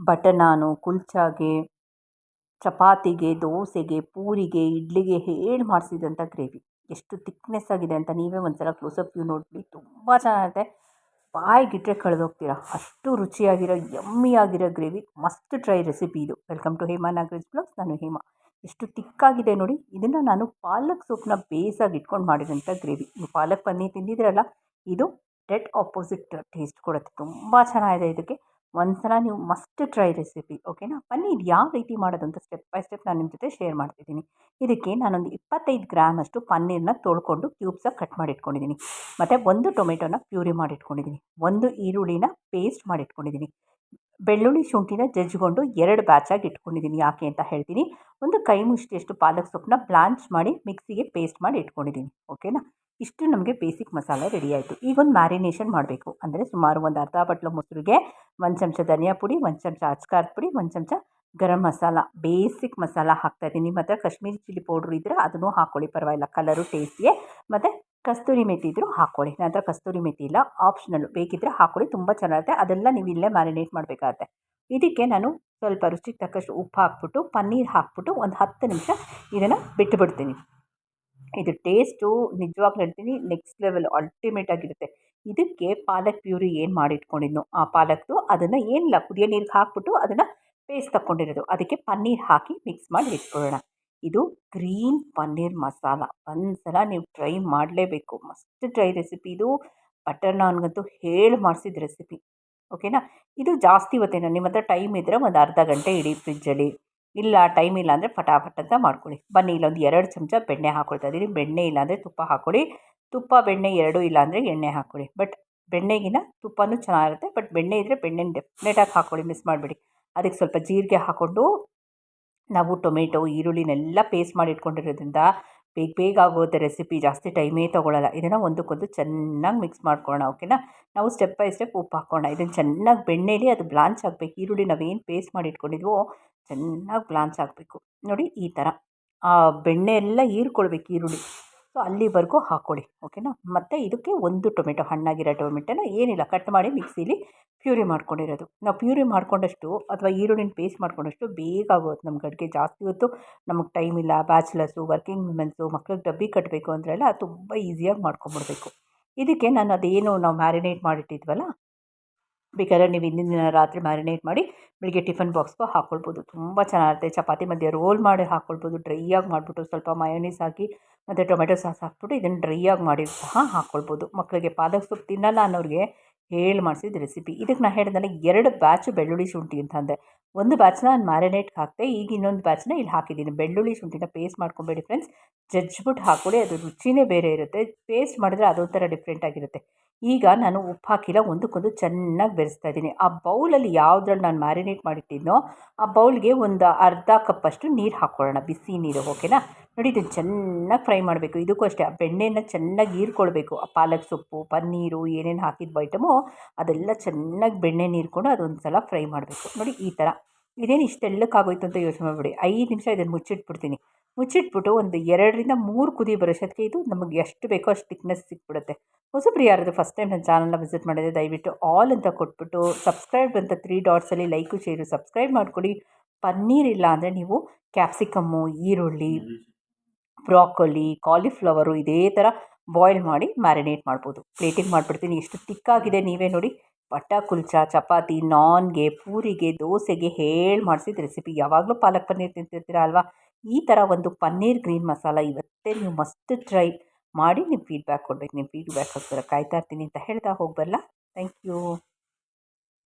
Butter ನಾನು ಕುಲ್ಚಾಗೆ, ಚಪಾತಿಗೆ, ದೋಸೆಗೆ, ಪೂರಿಗೆ, ಇಡ್ಲಿಗೆ ಹೇಳಿ ಮಾಡಿಸಿದಂಥ ಗ್ರೇವಿ. ಎಷ್ಟು ತಿಕ್ನೆಸ್ ಆಗಿದೆ ಅಂತ ನೀವೇ ಒಂದು ಸಲ ಕ್ಲೋಸಪ್ ವ್ಯೂ ನೋಡಿಬಿಡಿ. ತುಂಬ ಚೆನ್ನಾಗಿರುತ್ತೆ ಬಾಯಿಗಿಟ್ಟರೆ ಕಳೆದೋಗ್ತೀರಾ. ಅಷ್ಟು ರುಚಿಯಾಗಿರೋ ಯಮ್ಮಿ ಆಗಿರೋ ಗ್ರೇವಿ. ಮಸ್ಟ್ ಟ್ರೈ ರೆಸಿಪಿ ಇದು. Welcome to Hema Nagaraj blogs ನಾನು ಹೇಮಾ. ಎಷ್ಟು ತಿಕ್ಕಾಗಿದೆ ನೋಡಿ. ಇದನ್ನು ನಾನು ಪಾಲಕ್ ಸೊಪ್ಪನ್ನ ಬೇಸಾಗಿ ಇಟ್ಕೊಂಡು ಮಾಡಿದಂಥ ಗ್ರೇವಿ. ನೀವು ಪಾಲಕ್ ಪನ್ನೀರ್ ತಿಂದಿದ್ರಲ್ಲ ಇದು ಡೆಡ್ ಆಪೋಸಿಟ್ ಟೇಸ್ಟ್ ಕೊಡುತ್ತೆ. ತುಂಬ ಚೆನ್ನಾಗಿದೆ ಇದಕ್ಕೆ. ಒಂದು ಸಲ ನೀವು ಮಸ್ಟ್ ಟ್ರೈ ರೆಸಿಪಿ ಓಕೆನಾ ಪನ್ನೀರ್ ಯಾವ ರೀತಿ ಮಾಡೋದು ಅಂತ ಸ್ಟೆಪ್ ಬೈ ಸ್ಟೆಪ್ ನಾನು ನಿಮ್ಮ ಜೊತೆ ಶೇರ್ ಮಾಡ್ತಿದ್ದೀನಿ. ಇದಕ್ಕೆ ನಾನೊಂದು ಇಪ್ಪತ್ತೈದು ಗ್ರಾಮ್ ಅಷ್ಟು ಪನ್ನೀರನ್ನ ತೊಳ್ಕೊಂಡು ಕ್ಯೂಬ್ಸಾಗಿ ಕಟ್ ಮಾಡಿ ಇಟ್ಕೊಂಡಿದ್ದೀನಿ ಮತ್ತು ಒಂದು ಟೊಮೆಟೊನ ಪ್ಯೂರಿ ಮಾಡಿ ಇಟ್ಕೊಂಡಿದ್ದೀನಿ ಒಂದು ಈರುಳ್ಳಿನ ಪೇಸ್ಟ್ ಮಾಡಿ ಇಟ್ಕೊಂಡಿದ್ದೀನಿ ಬೆಳ್ಳುಳ್ಳಿ ಶುಂಠಿನ ಜಜ್ಜಿಕೊಂಡು ಎರಡು ಬ್ಯಾಚಾಗಿ ಇಟ್ಕೊಂಡಿದ್ದೀನಿ. ಯಾಕೆ ಅಂತ ಹೇಳ್ತೀನಿ. ಒಂದು ಕೈ ಮುಷ್ಟಿಯಷ್ಟು ಪಾಲಕ್ ಸೊಪ್ಪನ್ನ ಬ್ಲಾಂಚ್ ಮಾಡಿ ಮಿಕ್ಸಿಗೆ ಪೇಸ್ಟ್ ಮಾಡಿ ಇಟ್ಕೊಂಡಿದ್ದೀನಿ. ಓಕೆನಾ ಇಷ್ಟು ನಮಗೆ ಬೇಸಿಕ್ ಮಸಾಲೆ ರೆಡಿ ಆಯಿತು. ಈಗ ಒಂದು ಮ್ಯಾರಿನೇಷನ್ ಮಾಡಬೇಕು. ಅಂದರೆ ಸುಮಾರು ಒಂದು ಅರ್ಧ ಬಟ್ಲು ಮೊಸರಿಗೆ ಒಂದು ಚಮಚ ಧನಿಯಾ ಪುಡಿ, ಒಂದು ಚಮಚ ಅಚ್ಕಾರದ ಪುಡಿ, ಒಂದು ಚಮಚ ಗರಂ ಮಸಾಲ. ಬೇಸಿಕ್ ಮಸಾಲ ಹಾಕ್ತಾಯಿದ್ದೀನಿ ನಿಮ್ಮ ಹತ್ರ ಕಾಶ್ಮೀರಿ ಚಿಲ್ಲಿ ಪೌಡ್ರ್ ಇದ್ದರೆ ಅದನ್ನು ಹಾಕ್ಕೊಳ್ಳಿ ಪರವಾಗಿಲ್ಲ. ಕಲರು ಟೇಸ್ಟಿಗೆ ಮತ್ತು ಕಸ್ತೂರಿ ಮೆಥಿ ಇದ್ದರೂ ಹಾಕ್ಕೊಳ್ಳಿ ನಂತರ ಕಸ್ತೂರಿ ಮೆಥಿ ಇಲ್ಲ ಆಪ್ಷನಲ್ಲು ಬೇಕಿದ್ದರೆ ಹಾಕ್ಕೊಳ್ಳಿ ತುಂಬ ಚೆನ್ನಾಗಿರುತ್ತೆ ಅದೆಲ್ಲ ನೀವು ಇಲ್ಲೇ ಮ್ಯಾರಿನೇಟ್ ಮಾಡಬೇಕಾಗತ್ತೆ. ಇದಕ್ಕೆ ನಾನು ಸ್ವಲ್ಪ ರುಚಿಗೆ ತಕ್ಕಷ್ಟು ಉಪ್ಪು ಹಾಕ್ಬಿಟ್ಟು, ಪನ್ನೀರ್ ಹಾಕ್ಬಿಟ್ಟು ಒಂದು ಹತ್ತು ನಿಮಿಷ ಇದನ್ನು ಬಿಟ್ಟುಬಿಡ್ತೀನಿ ಇದು ಟೇಸ್ಟು ನಿಜವಾಗ್ಲೂ ಹೇಳ್ತೀನಿ ನೆಕ್ಸ್ಟ್ ಲೆವೆಲ್ ಅಲ್ಟಿಮೇಟ್ ಆಗಿರುತ್ತೆ. ಇದಕ್ಕೆ ಪಾಲಕ್ ಪ್ಯೂರಿ ಏನು ಮಾಡಿಟ್ಕೊಂಡಿದ್ನೋ ಆ ಪಾಲಕ್ದು ಅದನ್ನು ಏನಿಲ್ಲ ಕುದಿಯೋ ನೀರಿಗೆ ಹಾಕ್ಬಿಟ್ಟು ಅದನ್ನು ಪೇಸ್ಟ್ ತಗೊಂಡಿರೋದು ಅದಕ್ಕೆ ಪನ್ನೀರ್ ಹಾಕಿ ಮಿಕ್ಸ್ ಮಾಡಿ ಇಟ್ಕೊಳ್ಳೋಣ. ಇದು ಗ್ರೀನ್ ಪನ್ನೀರ್ ಮಸಾಲ. ಒಂದ್ಸಲ ನೀವು ಟ್ರೈ ಮಾಡಲೇಬೇಕು. ಮಸ್ಟ್ ಟ್ರೈ ರೆಸಿಪಿ ಇದು. ಬಟರ್ ನಾನ್ಗಂತೂ ಹೇಳಿ ಮಾಡಿಸಿದ ರೆಸಿಪಿ ಓಕೆನಾ ಇದು ಜಾಸ್ತಿ ಹೊತ್ತೇನು ನಿಮ್ಮ ಹತ್ರ ಟೈಮ್ ಇದ್ದರೆ ಒಂದು ಅರ್ಧ ಗಂಟೆ ಇಡಿ ಫ್ರಿಜ್ಜಲ್ಲಿ ಇಲ್ಲ ಟೈಮ್ ಇಲ್ಲ ಅಂದರೆ ಫಟಾಫಟ್ ಅಂತ ಮಾಡ್ಕೊಳ್ಳಿ. ಬನ್ನಿ, ಇಲ್ಲೊಂದು ಎರಡು ಚಮಚ ಬೆಣ್ಣೆ ಹಾಕ್ಕೊಳ್ತಾ ಇದ್ದೀನಿ. ಬೆಣ್ಣೆ ಇಲ್ಲಾಂದರೆ ತುಪ್ಪ ಹಾಕ್ಕೊಳ್ಳಿ ತುಪ್ಪ, ಬೆಣ್ಣೆ ಎರಡೂ ಇಲ್ಲಾಂದರೆ ಎಣ್ಣೆ ಹಾಕ್ಕೊಳ್ಳಿ ಬಟ್ ಬೆಣ್ಣೆಗಿನ ತುಪ್ಪನೂ ಚೆನ್ನಾಗಿರುತ್ತೆ. ಬಟ್ ಬೆಣ್ಣೆ ಇದ್ದರೆ ಬೆಣ್ಣೆನ ಡೆಫಿನೆಟಾಗಿ ಹಾಕ್ಕೊಳ್ಳಿ ಮಿಸ್ ಮಾಡಬೇಡಿ. ಅದಕ್ಕೆ ಸ್ವಲ್ಪ ಜೀರಿಗೆ ಹಾಕ್ಕೊಂಡು ನಾವು ಟೊಮೆಟೊ, ಈರುಳ್ಳಿನೆಲ್ಲ ಪೇಸ್ಟ್ ಮಾಡಿ ಇಟ್ಕೊಂಡಿರೋದ್ರಿಂದ ಬೇಗ ಬೇಗ ಆಗೋಗುತ್ತೆ ರೆಸಿಪಿ ಜಾಸ್ತಿ ಟೈಮೇ ತೊಗೊಳ್ಳಲ್ಲ ಇದನ್ನು ಒಂದಕ್ಕೊಂದು ಚೆನ್ನಾಗಿ ಮಿಕ್ಸ್ ಮಾಡ್ಕೊಳ್ಳೋಣ ಓಕೆನಾ ನಾವು ಸ್ಟೆಪ್ ಬೈ ಸ್ಟೆಪ್ ಉಪ್ಪು ಹಾಕ್ಕೊಳ್ಳೋಣ ಇದನ್ನು ಚೆನ್ನಾಗಿ ಬೆಣ್ಣೆಲಿ ಅದು ಬ್ಲಾಂಚ್ ಆಗಬೇಕು. ಈರುಳ್ಳಿ ನಾವೇನು ಪೇಸ್ಟ್ ಮಾಡಿ ಇಟ್ಕೊಂಡಿದ್ವೋ ಚೆನ್ನಾಗಿ ಬ್ಲಾಂಚ್ ಆಗಬೇಕು ನೋಡಿ ಈ ಥರ ಆ ಬೆಣ್ಣೆ ಎಲ್ಲ ಹೀರ್ಕೊಳ್ಬೇಕು ಈರುಳ್ಳಿ. ಸೊ ಅಲ್ಲಿವರೆಗೂ ಹಾಕ್ಕೊಳ್ಳಿ ಓಕೆನಾ ಮತ್ತು ಇದಕ್ಕೆ ಒಂದು ಟೊಮೆಟೊ, ಹಣ್ಣಾಗಿರೋ ಟೊಮೆಟೊನ ಏನಿಲ್ಲ ಕಟ್ ಮಾಡಿ ಮಿಕ್ಸಿಲಿ ಪ್ಯೂರಿ ಮಾಡ್ಕೊಂಡಿರೋದು. ನಾವು ಪ್ಯೂರಿ ಮಾಡ್ಕೊಂಡಷ್ಟು ಅಥವಾ ಈರುಳ್ಳಿನ ಪೇಸ್ಟ್ ಮಾಡ್ಕೊಂಡಷ್ಟು ಬೇಗ ಆಗೋದು. ನಮ್ಗೆ ಅಡುಗೆ ಜಾಸ್ತಿ ಹೊತ್ತು ನಮಗೆ ಟೈಮ್ ಇಲ್ಲ ಬ್ಯಾಚುಲರ್ಸು ವರ್ಕಿಂಗ್ ವುಮೆನ್ಸು ಮಕ್ಳಿಗೆ ಡಬ್ಬಿ ಕಟ್ಟಬೇಕು ಅಂದ್ರೆಲ್ಲ ತುಂಬ ಈಸಿಯಾಗಿ ಮಾಡ್ಕೊಂಬಿಡ್ಬೇಕು. ಇದಕ್ಕೆ ನಾನು ಅದೇನು ನಾವು ಮ್ಯಾರಿನೇಟ್ ಮಾಡಿಟ್ಟಿದ್ವಲ್ಲ ಬೇಕಾದ್ರೆ ನೀವು ಹಿಂದಿನ ದಿನ ರಾತ್ರಿ ಮ್ಯಾರಿನೇಟ್ ಮಾಡಿ ಬೆಳಿಗ್ಗೆ ಟಿಫನ್ ಬಾಕ್ಸ್ಗೂ ಹಾಕ್ಕೊಳ್ಬೋದು ತುಂಬ ಚೆನ್ನಾಗಿರುತ್ತೆ. ಚಪಾತಿ ಮಧ್ಯೆ ರೋಲ್ ಮಾಡಿ ಹಾಕ್ಕೊಳ್ಬೋದು ಡ್ರೈಯಾಗಿ ಮಾಡಿಬಿಟ್ಟು ಸ್ವಲ್ಪ ಮಯೋನೀಸ್ ಹಾಕಿ ಮತ್ತು ಟೊಮೆಟೊ ಸಾಸ್ ಹಾಕ್ಬಿಟ್ಟು ಇದನ್ನು ಡ್ರೈಯಾಗಿ ಮಾಡಿ ಸಹ ಹಾಕ್ಕೊಳ್ಬೋದು ಮಕ್ಕಳಿಗೆ ಪಾಲಕ್ ಸೊಪ್ಪು ತಿನ್ನಲ್ಲ ಅನ್ನೋರಿಗೆ ಹೇಳಿ ಮಾಡಿಸಿದ ರೆಸಿಪಿ ಇದಕ್ಕೆ ನಾನು ಹೇಳಿದ್ನಲ್ಲ, ಎರಡು ಬ್ಯಾಚು ಬೆಳ್ಳುಳ್ಳಿ ಶುಂಠಿ ಅಂತ ಅಂದೆ. ಒಂದು ಬ್ಯಾಚ್ನ ನಾನು ಮ್ಯಾರಿನೇಟ್ಗೆ ಹಾಕಿದೆ, ಈಗ ಇನ್ನೊಂದು ಬ್ಯಾಚ್ನ ಇಲ್ಲಿ ಹಾಕಿದ್ದೀನಿ. ಬೆಳ್ಳುಳ್ಳಿ ಶುಂಠಿನ ಪೇಸ್ಟ್ ಮಾಡ್ಕೊಬೇಡಿ ಫ್ರೆಂಡ್ಸ್ ಜಜ್ಬಿಟ್ಟು ಹಾಕೊಳ್ಳಿ ಅದು ರುಚಿನೇ ಬೇರೆ ಇರುತ್ತೆ. ಪೇಸ್ಟ್ ಮಾಡಿದ್ರೆ ಅದೊಂಥರ ಡಿಫ್ರೆಂಟ್ ಆಗಿರುತ್ತೆ. ಈಗ ನಾನು ಉಪ್ಪು ಹಾಕಿಲ್ಲ, ಒಂದಕ್ಕೊಂದು ಚೆನ್ನಾಗಿ ಬೆರೆಸ್ತಾ ಇದ್ದೀನಿ. ಆ ಬೌಲಲ್ಲಿ ಯಾವುದ್ರಲ್ಲಿ ನಾನು ಮ್ಯಾರಿನೇಟ್ ಮಾಡಿಟ್ಟಿದ್ನೋ, ಆ ಬೌಲ್ಗೆ ಒಂದು ಅರ್ಧ ಕಪ್ಪಷ್ಟು ನೀರು ಹಾಕ್ಕೊಳ್ಳೋಣ. ಬಿಸಿ ನೀರು ಓಕೆನಾ ನೋಡಿ, ಇದನ್ನು ಚೆನ್ನಾಗಿ ಫ್ರೈ ಮಾಡಬೇಕು. ಇದಕ್ಕೂ ಅಷ್ಟೇ. ಆ ಬೆಣ್ಣೆಯನ್ನು ಚೆನ್ನಾಗಿ ಹೀರ್ಕೊಳ್ಬೇಕು. ಆ ಪಾಲಕ್ ಸೊಪ್ಪು, ಪನ್ನೀರು ಏನೇನು ಹಾಕಿದ್ದು ಐಟಮು ಅದೆಲ್ಲ ಚೆನ್ನಾಗಿ ಬೆಣ್ಣೆ ನೀರ್ಕೊಂಡು ಅದೊಂದು ಸಲ ಫ್ರೈ ಮಾಡಬೇಕು. ನೋಡಿ, ಈ ಥರ ಇದೇನು ಇಷ್ಟೆಲ್ಲಕ್ಕಾಗೋಯ್ತು ಅಂತ ಯೋಚನೆ ಮಾಡಿಬಿಡಿ. ಐದು ನಿಮಿಷ ಇದನ್ನು ಮುಚ್ಚಿಟ್ಬಿಡ್ತೀನಿ. ಮುಚ್ಚಿಟ್ಬಿಟ್ಟು ಒಂದು ಎರಡರಿಂದ ಮೂರು ಕುದಿ ಬರೋಷ್ಟೊತ್ತಿಗೆ ಇದು ನಮಗೆ ಎಷ್ಟು ಬೇಕೋ ಅಷ್ಟು ತಿಕ್ನೆಸ್ ಸಿಕ್ಬಿಡುತ್ತೆ. ಹೊಸಬ್ರು ಯಾರಾದರೂ ಫಸ್ಟ್ ಟೈಮ್ ನನ್ನ ಚಾನಲ್ನ ವಿಸಿಟ್ ಮಾಡಿದರೆ ದಯವಿಟ್ಟು ಆಲ್ ಅಂತ ಕೊಟ್ಬಿಟ್ಟು ಸಬ್ಸ್ಕ್ರೈಬ್ ಅಂತ ತ್ರೀ ಡಾಟ್ಸಲ್ಲಿ ಲೈಕು ಶೇರು ಸಬ್ಸ್ಕ್ರೈಬ್ ಮಾಡಿಕೊಡಿ. ಪನ್ನೀರ್ ಇಲ್ಲ ಅಂದರೆ ನೀವು ಕ್ಯಾಪ್ಸಿಕಮ್ಮು ಈರುಳ್ಳಿ ಬ್ರಾಕೊಲಿ, ಕಾಲಿಫ್ಲವರು ಇದೇ ಥರ ಬಾಯ್ಲ್ ಮಾಡಿ ಮ್ಯಾರಿನೇಟ್ ಮಾಡ್ಬೋದು. ಪ್ಲೇಟಿಂಗ್ ಮಾಡಿಬಿಡ್ತೀನಿ. ಎಷ್ಟು ತಿಕ್ಕಾಗಿದೆ ನೀವೇ ನೋಡಿ. ಬಟ್ಟ, ಕುಲ್ಚಾ, ಚಪಾತಿ, ನಾನ್ಗೆ, ಪೂರಿಗೆ, ದೋಸೆಗೆ ಹೇಳಿ ಮಾಡಿಸಿದ ರೆಸಿಪಿ. ಯಾವಾಗಲೂ ಪಾಲಕ್ ಪನ್ನೀರ್ ತಿಂತಿರ್ತೀರ ಅಲ್ವಾ? ಈ ಥರ ಒಂದು ಪನ್ನೀರ್ ಗ್ರೀನ್ ಮಸಾಲ ಇವತ್ತೇ ನೀವು ಮಸ್ಟ್ ಟ್ರೈ ಮಾಡಿ ನೀವು ಫೀಡ್ಬ್ಯಾಕ್ ಕೊಡ್ಬೇಕು. ನಿಮ್ಮ ಫೀಡ್ಬ್ಯಾಕ್ಕೋಸ್ಕರ ಕಾಯ್ತಾ ಇರ್ತೀನಿ ಅಂತ ಹೇಳ್ತಾ ಹೋಗಿ ಥ್ಯಾಂಕ್ ಯು.